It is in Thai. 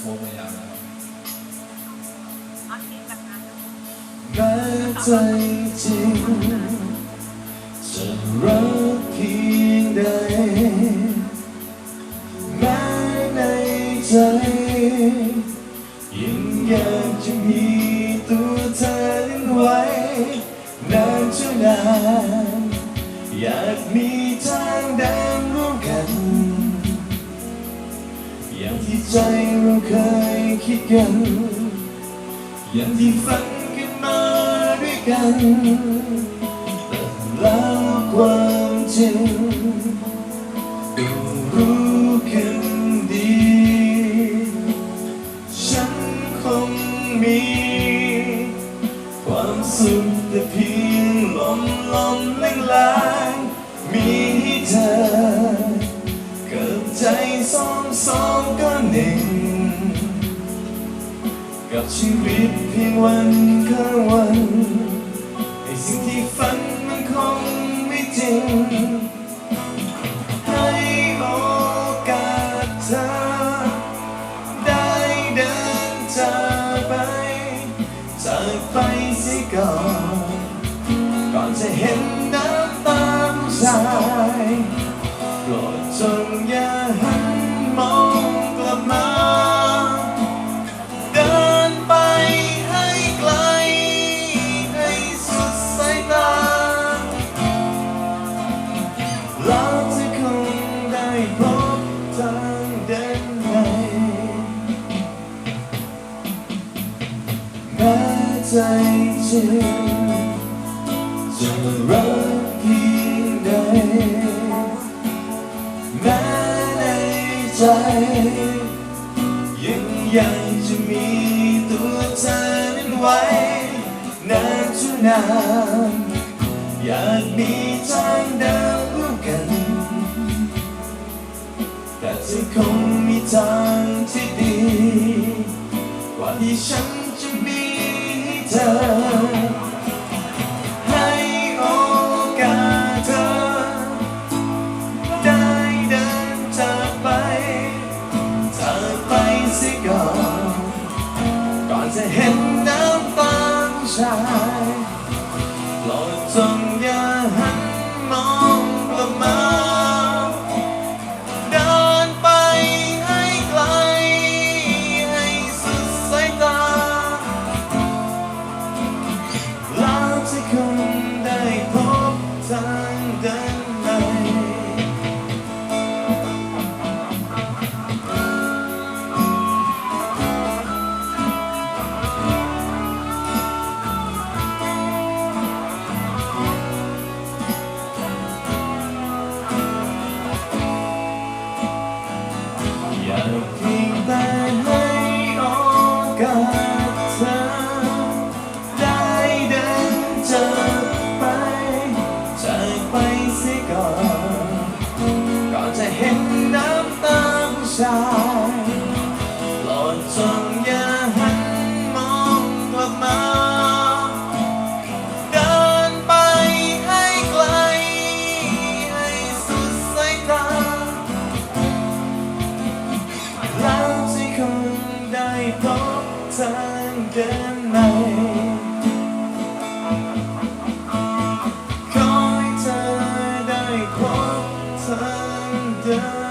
โฟกมายาวนะครับโอเคแบบนั้นใจจริงจะรักเพียงใดแม้ในใจยังอยากจะมีตัวเธอนั้นไว้นานเท่านานอยากมีทางเดิ ที่ใจเราเคยคิดกัน อย่างที่ฝันกันมาด้วยกันแต่แล้วความจริงก็รู้กันดี ฉันคงมี ความสุขแต่เพียง กับชีวิตเพียงวันข้างวันไอ้สิ่งที่ฝันมันคงไม่จริงให้โอกาสเธอได้เดินจากไปจากไปเสิก่อนก่อนจะเห็นน้ำตาผู้ชายโปรดจงอย่า แม้ใจจริงจะรักเพียงใดแม้ในใจ ยังอยากจะมีตัวเธอนั้นไว้ นานเท่านานอยากมีทางเดินร่วมกัน แต่เธอคงมีทางที่ดี กว่าที่ฉัน ปรดจงอย่าหั พบทางเดินใหม่ขอให้เธอได้พบทางเดิน